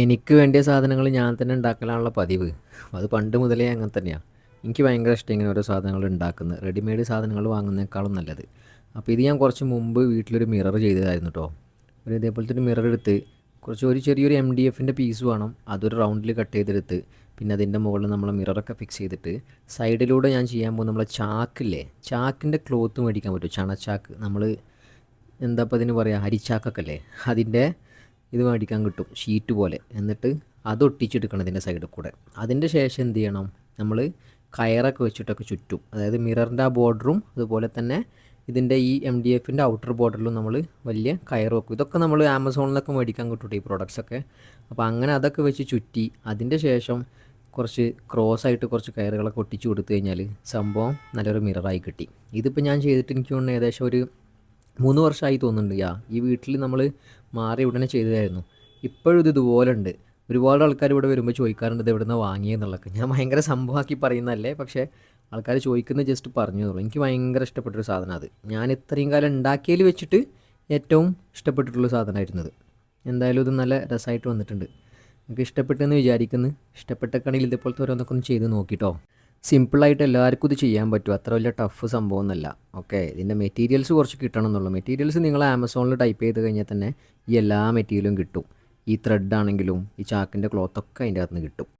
എനിക്ക് വേണ്ടിയ സാധനങ്ങൾ ഞാൻ തന്നെ ഉണ്ടാക്കലാണുള്ള പതിവ്. അത് പണ്ട് മുതലേ അങ്ങനെ തന്നെയാണ് എനിക്ക് ഭയങ്കര ഇഷ്ടം ഇങ്ങനെ ഓരോ സാധനങ്ങൾ ഉണ്ടാക്കുന്നത്. റെഡിമെയ്ഡ് സാധനങ്ങൾ വാങ്ങുന്നതിനേക്കാളും നല്ലത്. അപ്പോൾ ഇത് ഞാൻ കുറച്ച് മുമ്പ് വീട്ടിലൊരു മിറർ ചെയ്തതായിരുന്നു കേട്ടോ ഒരു ഇതേപോലത്തെ ഒരു മിറർ എടുത്ത് കുറച്ച് ഒരു ചെറിയൊരു എം ഡി എഫിന്റെ പീസ് വേണം. അതൊരു റൗണ്ടിൽ കട്ട് ചെയ്തെടുത്ത് പിന്നെ അതിന്റെ മുകളിൽ നമ്മൾ മിററൊക്കെ ഫിക്സ് ചെയ്തിട്ട് സൈഡിലൂടെ ഞാൻ ചെയ്യാൻ പോകുന്ന നമ്മളെ ചാക്കില്ലേ ചാക്കിന്റെ ക്ലോത്ത് മേടിക്കാൻ പറ്റും ചണച്ചാക്ക്. നമ്മൾ എന്താ ഇപ്പോൾ അതിന് പറയുക അരിച്ചാക്കൊക്കെ അല്ലേ അതിന്റെ ഇത് മേടിക്കാൻ കിട്ടും ഷീറ്റ് പോലെ. എന്നിട്ട് അത് ഒട്ടിച്ചെടുക്കണം ഇതിന്റെ സൈഡിൽ കൂടെ. അതിന്റെ ശേഷം എന്ത് ചെയ്യണം? നമ്മൾ കയറൊക്കെ വെച്ചിട്ടൊക്കെ ചുറ്റും. അതായത് മിററിന്റെ ആ ബോർഡറും അതുപോലെ തന്നെ ഇതിന്റെ ഈ എം ഡി എഫിന്റെ ഔട്ടർ ബോർഡറിലും നമ്മൾ വലിയ കയർ വെക്കും. ഇതൊക്കെ നമ്മൾ ആമസോണിൽ നിന്നൊക്കെ മേടിക്കാൻ കിട്ടും ഈ പ്രോഡക്റ്റ്സ് ഒക്കെ. അപ്പോൾ അങ്ങനെ അതൊക്കെ വെച്ച് ചുറ്റി അതിന്റെ ശേഷം കുറച്ച് ക്രോസ് ആയിട്ട് കുറച്ച് കയറുകളൊക്കെ ഒട്ടിച്ച് കൊടുത്തു കഴിഞ്ഞാൽ സംഭവം നല്ലൊരു മിററായി കിട്ടി. ഇതിപ്പോൾ ഞാൻ ചെയ്തിട്ട് എനിക്ക് തോന്നുന്നു ഏകദേശം ഒരു മൂന്ന് വർഷമായി തോന്നുന്നുണ്ട്. യാ ഈ വീട്ടിൽ നമ്മൾ മാറി ഉടനെ ചെയ്തതായിരുന്നു. ഇപ്പോഴും ഇത് ഇതുപോലെ ഉണ്ട്. ഒരുപാട് ആൾക്കാർ ഇവിടെ വരുമ്പോൾ ചോദിക്കാറുണ്ട് ഇത് എവിടെ നിന്ന് വാങ്ങിയെന്നുള്ളതൊക്കെ ഞാൻ ഭയങ്കര സംഭവമാക്കി പറയുന്നതല്ലേ പക്ഷേ ആൾക്കാർ ചോദിക്കുന്ന ജസ്റ്റ് പറഞ്ഞു എന്നുള്ളൂ എനിക്ക് ഭയങ്കര ഇഷ്ടപ്പെട്ടൊരു സാധനം അത്. ഞാൻ ഇത്രയും കാലം ഉണ്ടാക്കിയതിൽ വെച്ചിട്ട് ഏറ്റവും ഇഷ്ടപ്പെട്ടിട്ടുള്ള സാധനമായിരുന്നത്. എന്തായാലും ഇത് നല്ല രസമായിട്ട് വന്നിട്ടുണ്ട്. നിങ്ങൾക്ക് ഇഷ്ടപ്പെട്ടെന്ന് വിചാരിക്കുന്നു. ഇഷ്ടപ്പെട്ടൊക്കെയാണെങ്കിൽ ഇതേപോലത്തെ ഓരോന്നൊക്കെ ഒന്ന് ചെയ്ത് നോക്കിട്ടോ. സിമ്പിളായിട്ട് എല്ലാവർക്കും ഇത് ചെയ്യാൻ പറ്റും. അത്ര വലിയ ടഫ് സംഭവം ഒന്നല്ല ഓക്കെ ഇതിന്റെ മെറ്റീരിയൽസ് കുറച്ച് കിട്ടണം എന്നുള്ളൂ മെറ്റീരിയൽസ് നിങ്ങൾ ആമസോണിൽ ടൈപ്പ് ചെയ്ത് കഴിഞ്ഞാൽ തന്നെ ഈ എല്ലാ മെറ്റീരിയലും കിട്ടും. ഈ ത്രെഡ് ആണെങ്കിലും ഈ ചാക്കിന്റെ ക്ലോത്തൊക്കെ അതിന്റെ അകത്ത് നിന്ന് കിട്ടും.